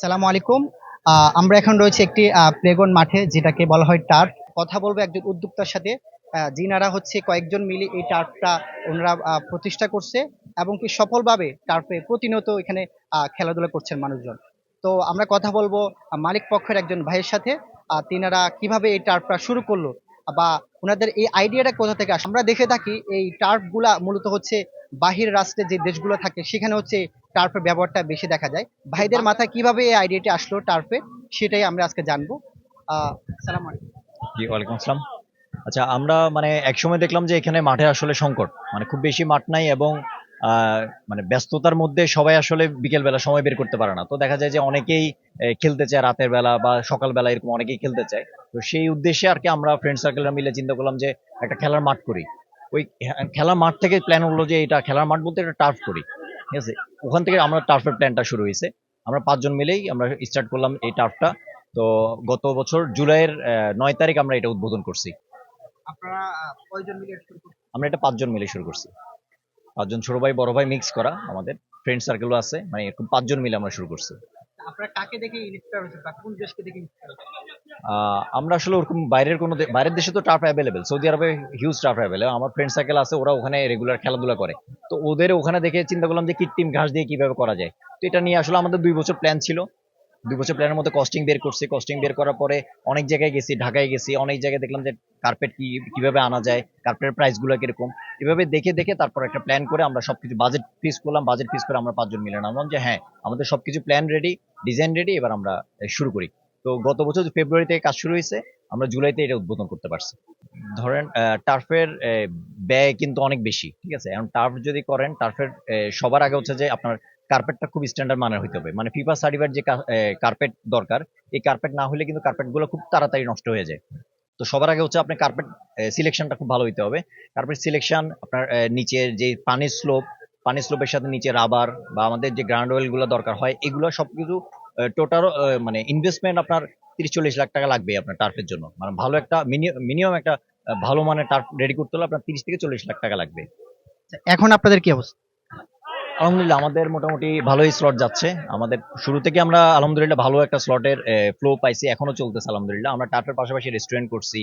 সালামু আলাইকুম। আমরা এখন রয়েছে একটি প্লেগন মাঠে যেটাকে বলা হয় টার্ফ কথা বলব একজন উদ্যোক্তার সাথে। যিনারা হচ্ছে কয়েকজন মিলে এই টার্ফটা ওনারা প্রতিষ্ঠা করছে এবং কি সফলভাবে টার্ফে প্রতিনিয়ত এখানে খেলাধুলা করছেন মানুষজন। তো আমরা কথা বলব মালিক পক্ষের একজন ভাইয়ের সাথে। তিনারা কীভাবে এই টার্ফটা শুরু করল বা ওনাদের এই আইডিয়াটা কোথা থেকে আসে? আমরা দেখে থাকি এই টার্ফগুলা মূলত হচ্ছে বাহির রাষ্ট্রে যে দেশগুলো থাকে, সেখানে হচ্ছে টার্ফের ব্যবহারটা বেশি দেখা যায়। ভাইদের মাথায় কীভাবে এই আইডিয়াটি আসলো টার্ফে সেটাই আমরা আজকে জানব। ওয়ালাইকুম আসসালাম। আচ্ছা আমরা মানে একসময় দেখলাম যে এখানে মাঠে আসলে সংকট। মানে খুব বেশি মাঠ নাই এবং মানে ব্যস্ততার মধ্যে সবাই আসলে বিকেল বেলা সময় বের করতে পারে না। তো দেখা যায় যে অনেকেই খেলতে চায় রাতের বেলা বা সকাল বেলা এরকম অনেকেই খেলতে চায়। তো সেই উদ্দেশ্যে আর কি আমরা ফ্রেন্ড সার্কেলরা মিলে চিন্তা করলাম যে একটা খেলার মাঠ করি। ওই খেলার মাঠ থেকে প্ল্যান হলো যে এটা খেলার মাঠ বলতে একটা টার্ফ করি। ঠিক আছে? ওখান থেকে আমরা টার্ফের প্ল্যানটা শুরু হয়েছে। আমরা পাঁচজন মিলেই আমরা স্টার্ট করলাম এই টার্ফটা তো গত বছর জুলাইয়ের নয় তারিখ আমরা এটা উদ্বোধন করছি? আমরা এটা পাঁচজন মিলে শুরু করছি। পাঁচজন ছোট ভাই বড় ভাই মিক্স করা আমাদের। ফ্রেন্ড সার্কেলও আছে মানে এরকম পাঁচজন মিলে আমরা শুরু করছি। আপনারা কাকে দেখে ইন্সপায়ার হয়েছে বা কোন দেশকে দেখে ইন্সপায়ার আমরা আসলে ওরকম বাইরের কোনো বাইরের দেশে তো টার্ফ অ্যাভেলেবেল সৌদি আরবে হিউজ টার্ফ অ্যাভেলেবেল আমার ফ্রেন্ড সার্কেল আছে, ওরা ওখানে রেগুলার খেলাধুলা করে। তো ওদের ওখানে দেখে চিন্তা করলাম যে কৃত্রিম ঘাস দিয়ে কীভাবে করা যায়। তো এটা নিয়ে আসলে আমাদের দুই বছর প্ল্যান ছিল। দুই বছর প্ল্যানের মধ্যে কস্টিং বের করছি। কস্টিং বের করার পরে অনেক জায়গায় গেছি, ঢাকায় গেছি। অনেক জায়গায় দেখলাম যে কার্পেট কি, কীভাবে আনা যায় কার্পেটের প্রাইসগুলো কীরকম। এভাবে দেখে দেখে তারপর একটা প্ল্যান করে আমরা সবকিছু বাজেট ফিক্স করলাম। বাজেট ফিক্স করে আমরা পাঁচজন মিলে নামলাম যে হ্যাঁ আমাদের সবকিছু প্ল্যান রেডি ডিজাইন রেডি এবার আমরা শুরু করি। তো গত বছর ফেব্রুয়ারি থেকে কাজ শুরু হয়েছে, আমরা জুলাইতে এটা উদ্বোধন করতে পারছি। ধরেন টার্ফের ব্যয় কিন্তু অনেক বেশি, ঠিক আছে? এখন টার্ফ যদি করেন টার্ফের সবার আগে হচ্ছে যে আপনার কার্পেটটা খুব স্ট্যান্ডার্ড মানের হতে হবে। মানে ফিফা সার্টিফাইড যে কার্পেট দরকার, এই কার্পেট না হলে কিন্তু কার্পেটগুলো খুব তাড়াতাড়ি নষ্ট হয়ে যায়। তো সবার আগে হচ্ছে আপনার কার্পেট সিলেকশনটা খুব ভালো হইতে হবে। কার্পেট সিলেকশন আপনার নিচের যে পানির স্লোপ পানির স্লোপের সাথে নিচে রাবার বা আমাদের যে গ্রাউন্ড অয়েলগুলো দরকার হয়, এগুলো সবকিছু টোটাল মানে ইনভেস্টমেন্ট আপনার তিরিশ চল্লিশ লাখ টাকা লাগবে আপনার টার্ফের জন্য। মানে ভালো একটা মিনিমাম একটা ভালো মানের টার্ফ রেডি করতে হলে আপনার তিরিশ থেকে চল্লিশ লাখ টাকা লাগবে। আচ্ছা, এখন আপনাদের কি অবস্থা? আলহামদুলিল্লাহ আমাদের মোটামুটি ভালোই স্লট যাচ্ছে। আমাদের শুরু থেকে আমরা আলহামদুলিল্লাহ ভালো একটা স্লটের ফ্লো পাইছি এখনও চলতেছে আলহামদুলিল্লাহ। আমরা টার্ফের পাশাপাশি রেস্টুরেন্ট করছি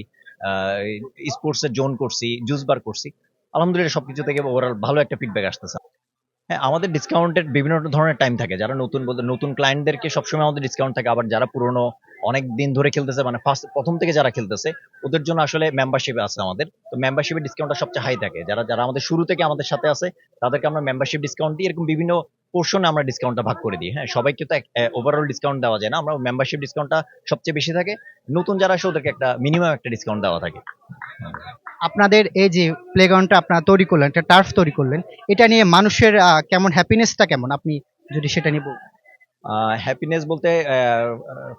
স্পোর্টস এর জোন করছি জুস বার করছি। আলহামদুলিল্লাহ সবকিছু থেকে ওভারঅল ভালো একটা ফিডব্যাক আসতেছে। হ্যাঁ আমাদের ডিসকাউন্টের বিভিন্ন ধরনের টাইম থাকে। যারা নতুন নতুন ক্লায়েন্টদেরকে সবসময় আমাদের ডিসকাউন্ট থাকে। আবার যারা পুরনো, অনেক দিন ধরে খেলতেছে মানে ফার্স্ট প্রথম থেকে যারা খেলতেছে, ওদের জন্য আসলে মেম্বারশিপ আছে আমাদের। তো মেম্বারশিপের ডিসকাউন্টটা সবচেয়ে হাই থাকে। যারা যারা আমাদের শুরু থেকে আমাদের সাথে আছে, তাদেরকে আমরা মেম্বারশিপ ডিসকাউন্ট দিই এরকম বিভিন্ন পোর্শনে আমরা ডিসকাউন্টটা ভাগ করে দিই। হ্যাঁ সবাইকে তো ওভারঅল ডিসকাউন্ট দেওয়া যায় না। আমরা মেম্বারশিপ ডিসকাউন্টটা সবচেয়ে বেশি থাকে। নতুন যারা আসে, ওদেরকে একটা মিনিমাম একটা ডিসকাউন্ট দেওয়া থাকে। আপনাদের এই যে প্লেগ্রাউন্ডটা আপনারা তৈরি করলেন, একটা টার্ফ তৈরি করলেন, এটা নিয়ে মানুষের কেমন হ্যাপিনেসটা কেমন? আপনি যদি সেটা নিয়ে বলতেন। হ্যাপিনেস বলতে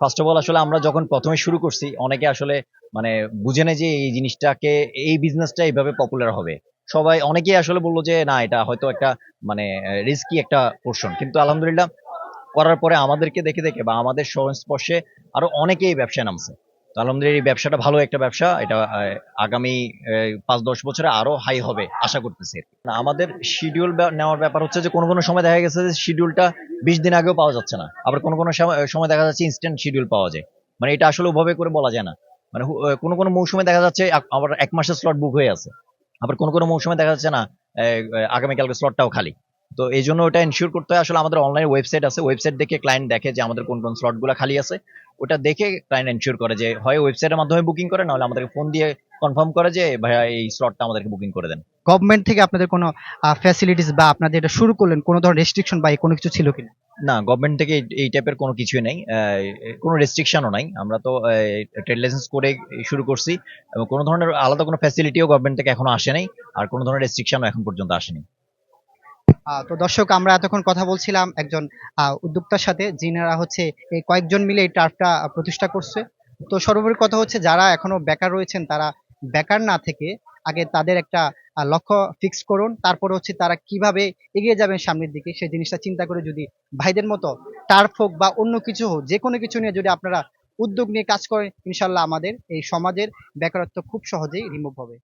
ফার্স্ট অফ অল আসলে আমরা যখন প্রথমে শুরু করছি, অনেকে আসলে মানে বুঝে নেয় যে এই জিনিসটাকে, এই বিজনেসটা এইভাবে পপুলার হবে। সবাই, অনেকেই আসলে বলল যে, না, এটা হয়তো একটা মানে রিস্কি একটা পোর্শন কিন্তু আলহামদুলিল্লাহ, করার পরে আমাদেরকে দেখে দেখে বা আমাদের সংস্পর্শে আরও অনেকেই ব্যবসায় নামছে। তো আলহামদুলিল্লাহ এই ব্যবসাটা ভালো একটা ব্যবসা। এটা আগামী পাঁচ, দশ বছরে আরও হাই হবে, আশা করতেছি আমাদের শিডিউল নেওয়ার ব্যাপার হচ্ছে যে, কোনো কোনো সময় দেখা গেছে যে শিডিউলটা বিশ দিন আগেও পাওয়া যাচ্ছে না। আবার কোনো কোনো সময় দেখা যাচ্ছে ইনস্ট্যান্ট শিডিউল পাওয়া যায়। মানে এটা আসলে ওভাবে করে বলা যায় না। মানে কোনো কোনো মৌসুমে দেখা যাচ্ছে আবার এক মাসের স্লট বুক হয়ে আছে। আবার কোনো কোনো মৌসুমে দেখা যাচ্ছে না আগামীকালকে স্লটটাও খালি। তো এই জন্য ওটা এনশিওর করতে হয়। আসলে আমাদের অনলাইন ওয়েবসাইট আছে। ওয়েবসাইট দেখে ক্লায়েন্ট দেখে যে আমাদের কোন কোন স্লটগুলো খালি আছে। ওটা দেখে ক্লায়েন্ট এনশিওর করে যে হয় ওয়েবসাইটের মাধ্যমে বুকিং করে নাহলে আমাদেরকে ফোন দিয়ে কনফার্ম করে যে ভাইয়া এই স্লটটা আমাদেরকে বুকিং করে দেন। গভর্নমেন্ট থেকে আপনাদের কোনো ফ্যাসিলিটিস বা আপনাদের এটা শুরু করলেন কোনো ধরনের রেস্ট্রিকশন বা কোনো কিছু ছিল কিনা? না গভর্নমেন্ট থেকে এই- টাইপের কোনো কিছুই নেই। কোনো রেস্ট্রিকশনও নাই। আমরা তো ট্রেড লাইসেন্স করে শুরু করছি এবং কোনো ধরনের আলাদা কোনো ফ্যাসিলিটিও গভর্নমেন্ট থেকে এখনও আসে নাই। আর কোনো ধরনের রেস্ট্রিকশনও এখন পর্যন্ত আসেনি। তো দর্শক, আমরা এতক্ষণ কথা বলছিলাম একজন উদ্যোক্তার সাথে, যিনারা হচ্ছে এই কয়েকজন মিলে এই টার্ফটা প্রতিষ্ঠা করছে। তো সর্বোপরি কথা হচ্ছে, যারা এখনও বেকার রয়েছেন, তারা বেকার না থেকে আগে তাদের একটা লক্ষ্য ফিক্স করুন। তারপর হচ্ছে তারা কীভাবে এগিয়ে যাবেন সামনের দিকে, সেই জিনিসটা চিন্তা করে যদি ভাইদের মতো টার্ফ হোক বা অন্য কিছু হোক, যে কোনো কিছু নিয়ে যদি আপনারা উদ্যোগ নিয়ে কাজ করেন, ইনশাল্লাহ আমাদের এই সমাজের বেকারত্ব খুব সহজেই রিমুভ হবে।